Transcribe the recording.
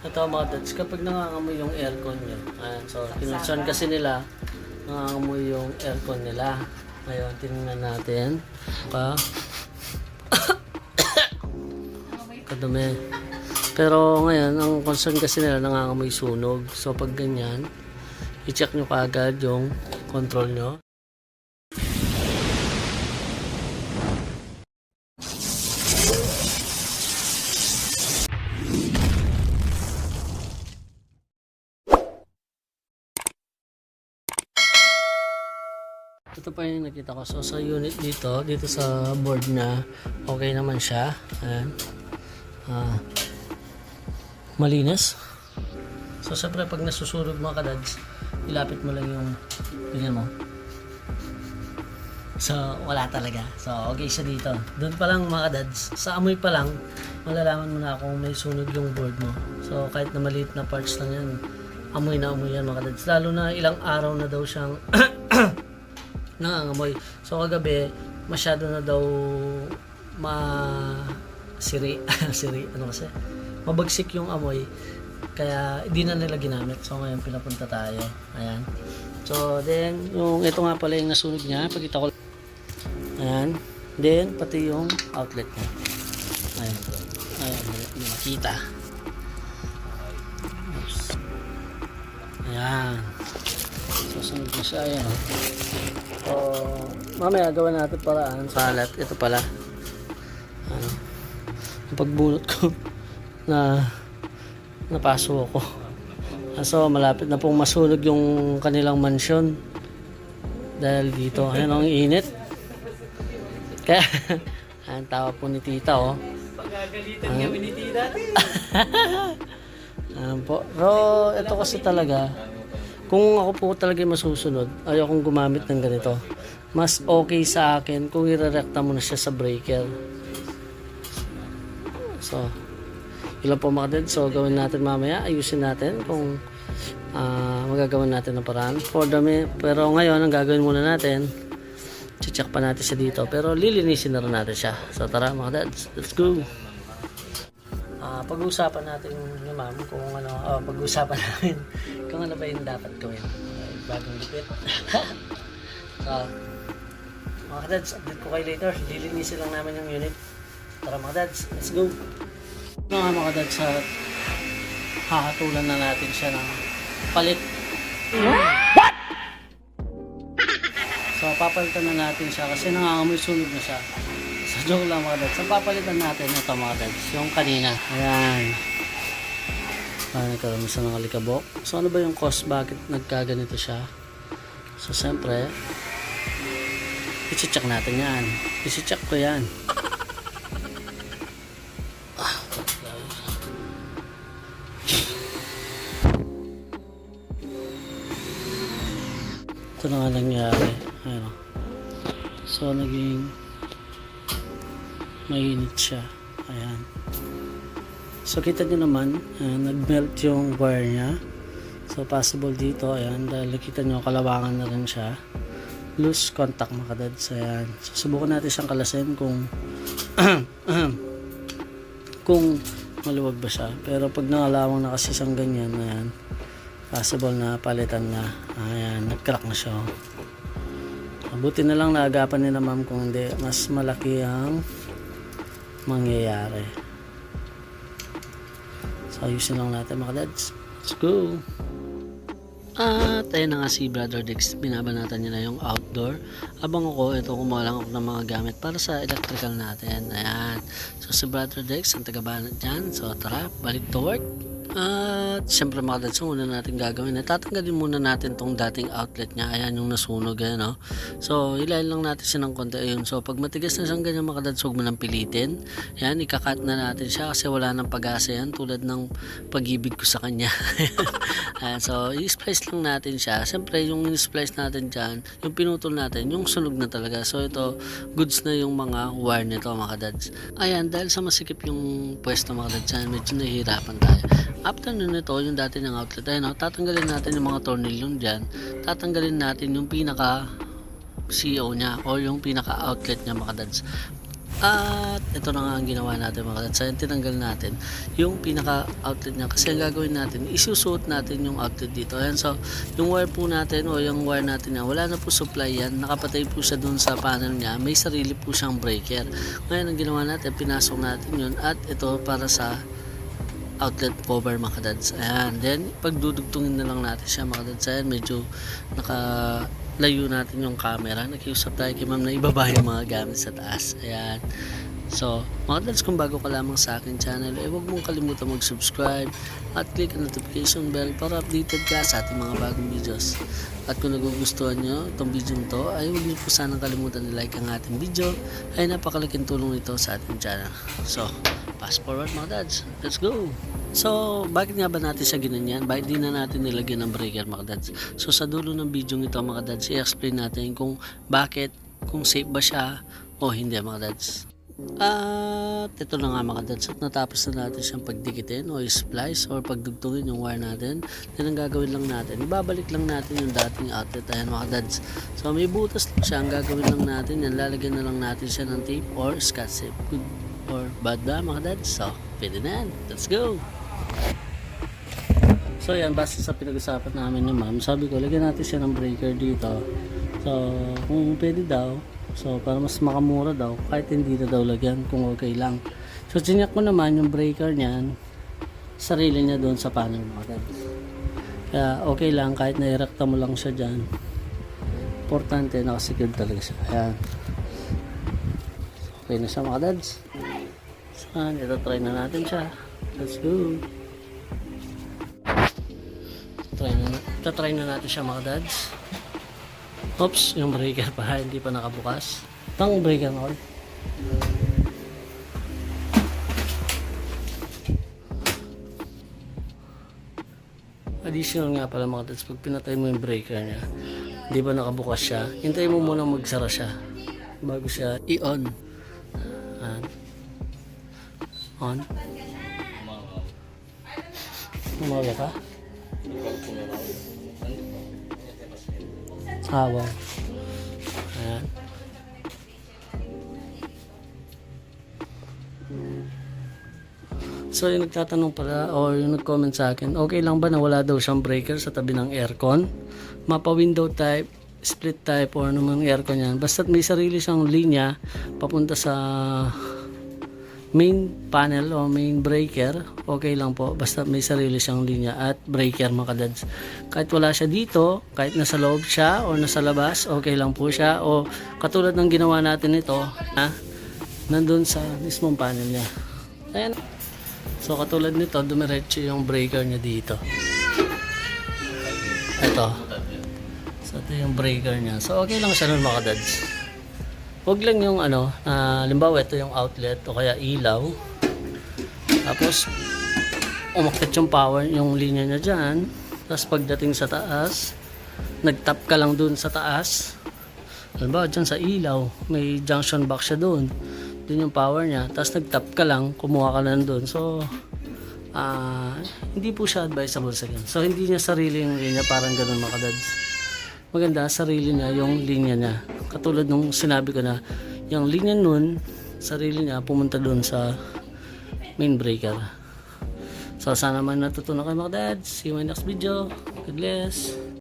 Ito mga dads, kapag nangangamoy yung aircon nyo, ayan, so kinonson kasi nila, nangangamoy yung aircon nila. Ngayon, tingnan natin. Pa. Kadumi. Pero ngayon, ang concern kasi nila nangangamoy sunog. So pag ganyan, i-check nyo kaagad yung control nyo. Ito pa yung nakita ko. So, sa unit dito, dito sa board na okay naman siya. Ayan. Ah, malinis. So, syempre, pag nasusunog mga kadads, ilapit mo lang yung, tingnan mo. So, wala talaga. So, okay siya dito. Doon pa lang mga kadads, sa amoy pa lang, malalaman mo na kung may sunog yung board mo. So, kahit na maliit na parts lang yan, amoy na amoy yan mga kadads. Lalo na ilang araw na daw siyang nangangamoy. So kagabi, masyado na daw ma siri, siri, ano kasi, mabagsik yung amoy. Kaya hindi na nila ginamit. So ngayon pinapunta tayo. Ayan. So then, yung ito nga pala yung nasunog niya. Pagkita ko. Ayan. Then, pati yung outlet niya. Ayan. Ayan, hindi makita. Ayan. So, sunod na siya. Ayan. oh. So, mamaya gawa natin paraan sa halat. Ito pala. Ano, yung pagbunot ko na napaso ako. So, malapit na pong masunog yung kanilang mansyon. Dahil dito, ayun ang init. Kaya, ang tawa po ni tita, oh. Pagagalitan kami ni Tita. Ayan po. Pero ito kasi talaga, kung ako po talaga masusunod, ayokong gumamit ng ganito. Mas okay sa akin kung irerekta mo na siya sa breaker. So, ilan po mga dad. So, gawin natin mamaya. Ayusin natin kung ah, magagawa natin ng paraan. For the pero ngayon, ang gagawin muna natin, check pa natin siya dito. Pero lilinisin na rin natin siya. So, tara mga dads. Let's go! Ah, pag-uusapan natin ni ma'am kung ano, ah, pag-uusapan namin kung ano ba yung dapat gawin. Ay, bagong lupit. so, mga kadads, update ko kayo later. Lilinisin lang namin yung unit. Tara mga dads, let's go. Ito nga mga kadads, sa hahatulan na natin siya ng palit. What? So, papalitan na natin siya kasi nangangamoy sunog na siya. Sa joke lang mga dads. Ang papalitan natin ito mga dads. Yung kanina. Ayan. Ah, nagkaroon siya ng alikabok. So ano ba yung cause? Bakit nagkaganito siya? So siyempre, isi-check natin yan. Isi-check ko yan. Ito na nga nangyari. Ayan. o. So naging mainit siya. Ayan. So kita nyo naman, ayan, nag-melt yung wire niya. So possible dito, ayan, dahil nakita nyo kalawangan na rin siya. Loose contact mga kadads, ayan. So subukan natin siyang kalasin kung kung maluwag ba siya. Pero pag nangalawang na kasi siyang ganyan, ayan, possible na palitan na. Ayan, nag-crack na siya. Mabuti na lang naagapan ni na ma'am kung hindi, mas malaki ang mangyayari. So, ayusin lang natin mga dads. Let's go! At ayun na nga si Brother Dex, binabanatan niya na yung outdoor. Abang ako, ito kumuha lang ako ng mga gamit para sa electrical natin. Ayan. So si Brother Dex, ang tagabanat dyan. So tara, balik to work. At syempre mga dads, ang una natin gagawin, tatanggalin muna natin tong dating outlet niya. Ayan yung nasunog, ayan no. So ilayin lang natin siya ng konti. Ayun. So pag matigas na siyang ganyan mga dads, huwag mo nang pilitin. Ayan, ikakat na natin siya kasi wala nang pag-asa yan tulad ng pag-ibig ko sa kanya. Ayan, so i-splice lang natin siya. Siyempre yung in-splice natin dyan, yung pinutol natin, yung sunog na talaga. So ito, goods na yung mga wire nito mga dads. Ayan, dahil sa masikip yung pwesto mga dads, ayan, medyo nahihirapan tayo. After nun ito, yung dati ng outlet, ayun, no, tatanggalin natin yung mga tornilyon dyan. Tatanggalin natin yung pinaka CO niya or yung pinaka outlet niya mga dads. At ito na nga ang ginawa natin mga kadads. Ayan, tinanggal natin yung pinaka outlet niya. Kasi ang gagawin natin, isusuot natin yung outlet dito. Ayan, so yung wire po natin o yung wire natin niya, wala na po supply yan. Nakapatay po siya dun sa panel niya. May sarili po siyang breaker. Ngayon ang ginawa natin, pinasok natin yun. At ito para sa outlet cover mga kadads. Ayan. Then, pagdudugtungin na lang natin siya mga kadads. Ayan, medyo nakalayo natin yung camera. Nakiusap tayo kay ma'am na ibaba yung mga gamit sa taas. Ayan. So, mga kadads, kung bago ka lamang sa akin channel, eh huwag mong kalimutan mag-subscribe at click ang notification bell para updated ka sa ating mga bagong videos. At kung nagugustuhan nyo itong video to, ay huwag niyo po sanang kalimutan i-like ang ating video. Ay napakalaking tulong ito sa ating channel. So, fast forward mga dads. Let's go! So, bakit nga ba natin siya ginanyan? Bakit di na natin nilagyan ng breaker mga dads? So, sa dulo ng video ito mga dads, i-explain natin kung bakit, kung safe ba siya o hindi mga dads. At ito na nga mga dads at natapos na natin siyang pagdikitin o splice or pagdugtungin yung wire natin. Then ang gagawin lang natin, ibabalik lang natin yung dating outlet. Ayan mga dads. So may butas lang siya. Ang gagawin lang natin, yan lalagyan na lang natin siya ng tape or scotch tape. Good or bad ba mga dads? So pwede na yan. Let's go! So yan, base sa pinag-usapan namin ni ma'am, sabi ko, lagyan natin siya ng breaker dito. So, kung pwede daw, so para mas makamura daw, kahit hindi na daw lagyan, kung okay lang. So, sinyak ko naman yung breaker niyan, sarili niya doon sa panel mga dads. Kaya okay lang, kahit nairekta mo lang siya dyan. Importante, nakasecured talaga siya. Ayan. Okay na siya mga dads. So, ito try na natin siya. Let's go. Try na, try na natin siya mga dads. Oops, yung breaker pa, hindi pa nakabukas. Tang breaker mo. Additional nga pala mga dads, pag pinatay mo yung breaker niya, hindi ba nakabukas siya, hintayin mo muna magsara siya bago siya i-on. Ayan. On. Umaga ka? Ah, wow. Ayan. So yung nagtatanong pala or yung nag-comment sa akin, okay lang ba na wala daw siyang breaker sa tabi ng aircon? Mapa window type, split type or anumang aircon yan. Basta't may sarili siyang linya papunta sa main panel o main breaker, okay lang po. Basta may sarili siyang linya at breaker mga kadads. Kahit wala siya dito, kahit nasa loob siya o nasa labas, okay lang po siya. O katulad ng ginawa natin ito, ha, nandun sa mismong panel niya. Ayan. So katulad nito, dumiretso yung breaker niya dito. Ito. So ito yung breaker niya. So okay lang siya nun mga kadads. Huwag lang yung ano, limbawa ito yung outlet o kaya ilaw. Tapos, umakit yung power, yung linya niya dyan. Tapos pagdating sa taas, nag-tap ka lang dun sa taas. Halimbawa dyan sa ilaw, may junction box siya dun. Dun yung power niya. Tapos nag-tap ka lang, kumuha ka lang dun. So, ah, hindi po siya advisable sa ganun. So, hindi niya sarili yung linya, parang ganun mga kadads maganda sarili niya yung linya niya katulad nung sinabi ko na yung linya nun sarili niya pumunta doon sa main breaker. So sana man natutunan kayo mga dads. See you in my next video. God bless